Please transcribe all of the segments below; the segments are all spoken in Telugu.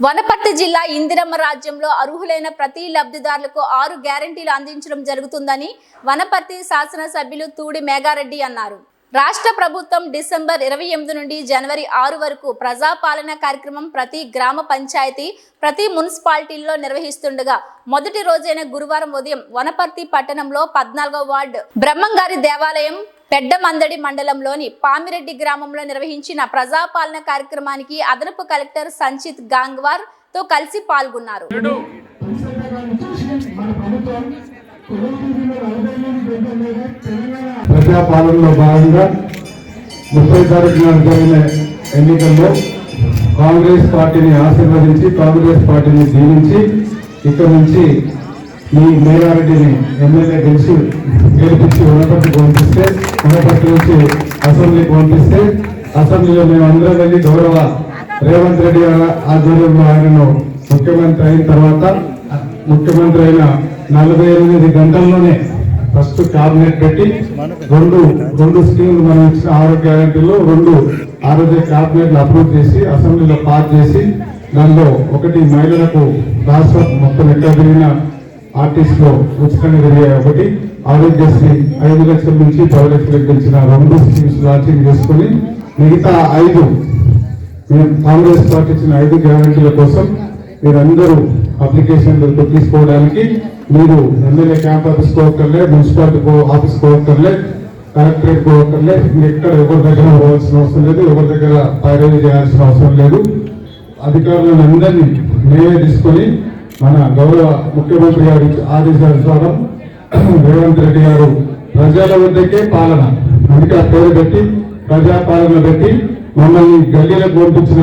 వనపర్తి జిల్లా ఇందిరమ్మ రాజ్యంలో అర్హులైన ప్రతి లబ్ధిదారులకు ఆరు గ్యారంటీలు అందించడం జరుగుతుందని వనపర్తి శాసనసభ్యులు తూడి మేఘారెడ్డి అన్నారు. రాష్ట్ర ప్రభుత్వం డిసెంబర్ ఇరవై ఎనిమిది నుండి జనవరి ఆరు వరకు ప్రజాపాలన కార్యక్రమం ప్రతి గ్రామ పంచాయతీ ప్రతి మున్సిపాలిటీల్లో నిర్వహిస్తుండగా మొదటి రోజైన గురువారం ఉదయం వనపర్తి పట్టణంలో పద్నాలుగో వార్డు బ్రహ్మంగారి దేవాలయం పెద్దమందడి మండలంలోని పామిరెడ్డి గ్రామంలో నిర్వహించిన ప్రజాపాలన కార్యక్రమానికి అదనపు కలెక్టర్ సంచిత్ గాంగ్వార్తో కలిసి పాల్గొన్నారు. ప్రజాపాలనలో భాగంగా ముప్పై తారీఖున జరిగిన ఎన్నికల్లో కాంగ్రెస్ పార్టీని ఆశీర్వదించి కాంగ్రెస్ పార్టీని దీవించి ఇక్కడ నుంచి ఈ మేలారెడ్డిని ఎమ్మెల్యే గెలిచి గెలిపించి ఉన్నపట్టి పంపిస్తే ఉన్నపట్టి నుంచి అసెంబ్లీకి పంపిస్తే అసెంబ్లీలో మేము అందరం వెళ్ళి గౌరవ రేవంత్ రెడ్డి ఆధ్వర్యంలో ఆయనను ముఖ్యమంత్రి అయిన తర్వాత ముఖ్యమంత్రి అయిన నలభై ఎనిమిది గంటల్లోనే ఫస్ట్ క్యాబినెట్ పెట్టి రెండు రెండు స్కీములు మనం ఇచ్చిన ఆరోగ్య గ్యారంటీలో రెండు ఆరోగ్య క్యాబినెట్లు అప్రూవ్ చేసి అసెంబ్లీలో పాస్ చేసి దానిలో ఒకటి మహిళలకు రాష్ట్ర మొత్తం ఎక్కడ తిరిగిన ఆర్టీసీలో ఉచితంగా తిరిగే ఒకటి ఆరోగ్యశ్రీ ఐదు లక్షల నుంచి పది లక్షలకు పెంచిన రెండు స్కీమ్స్ లాంచింగ్ చేసుకుని మిగతా ఐదు కాంగ్రెస్ పార్టీ ఇచ్చిన ఐదు గ్యారంటీల కోసం మీరందరూ అప్లికేషన్లు తీసుకోవడానికి మీరు ఎమ్మెల్యే క్యాంప్ ఆఫీస్ పోవక్కర్లే మున్సిపాలిటీ ఆఫీస్ పోవక్కర్లే కలెక్టరేట్ పోవక్కర్లే మీరు ఎక్కడ ఎవరి దగ్గర పోవాల్సిన అవసరం లేదు ఎవరి దగ్గర పైరవీ చేయాల్సిన అవసరం లేదు. అధికారులను అందరినీ మేమే తీసుకొని మన గౌరవ ముఖ్యమంత్రి గారి ఆదేశానుసారం రేవంత్ రెడ్డి గారు ప్రజల వద్దకే పాలన అందుకే ఆ పేరు పెట్టి ప్రజాపాలన పెట్టి మమ్మల్ని గల్లీలకు పంపించిన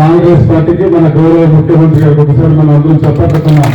కాంగ్రెస్ పార్టీకి మన గౌరవ ముఖ్యమంత్రి గారికి ఒకసారి మనం అందరం చెప్పట్టుకున్నాం